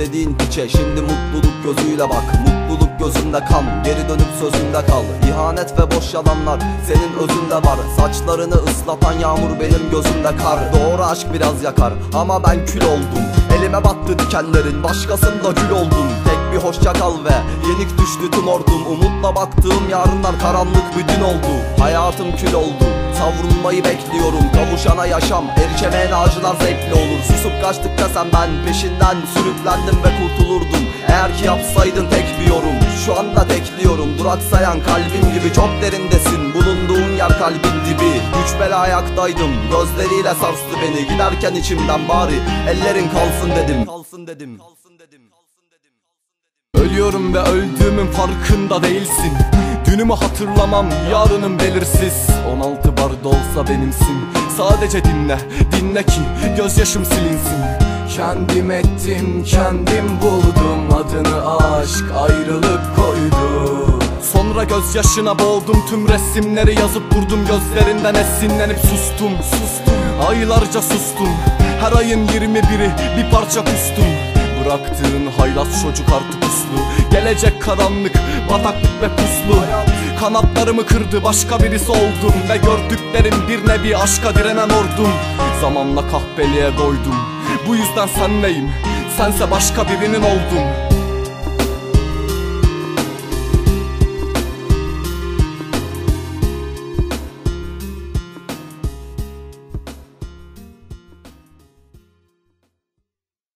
dediğin piçe Şimdi mutluluk gözüyle bak. Mutluluk gözünde kan. Geri dönüp sözünde kal. İhanet ve boş yalanlar senin özünde var. Saçlarını ıslatan yağmur benim gözümde kar. Doğru aşk biraz yakar ama ben kül oldum. Elime battı dikenlerin başkasında gül oldum. Tek bir hoşça kal ve yenik düştü tüm ordum. Umutla baktığım yarınlar karanlık bir dün oldu. Hayatım kül oldu Savrulmayı bekliyorum. Kavuşana yaşam Erişemeyen ağacılar zevkli olur. Susup kaçtıkça sen ben peşinden Sürüklendim ve kurtulurdum. Eğer ki yapsaydın tek bir yorum Şu anda tekliyorum. Duraksayan kalbim gibi çok derindesin. Bulunduğun yer kalbin dibi. Güç bela ayaktaydım Gözleriyle sarstı beni. Giderken içimden bari Ellerin kalsın dedim. Kalsın dedim. Kalsın dedim. Ölüyorum ve öldüğümün farkında değilsin Dünümü hatırlamam yarınım belirsiz. 16 bar da olsa benimsin. Sadece dinle dinle ki gözyaşım silinsin. Kendim ettim kendim buldum. Adını aşk ayrılık koydu. Sonra gözyaşına boğdum tüm resimleri yazıp durdum Gözlerinden esinlenip sustum. Sustum. Aylarca sustum. Her ayın 21'i bir parça kustum Bıraktığın haylaz çocuk artık uslu. Gelecek karanlık, bataklık ve puslu. Kanatlarımı kırdı başka birisi oldum. Ve gördüklerim bir nevi aşka direnen ordum. Zamanla kahpeliğe doydum. Bu yüzden senleyim Sense başka birinin oldum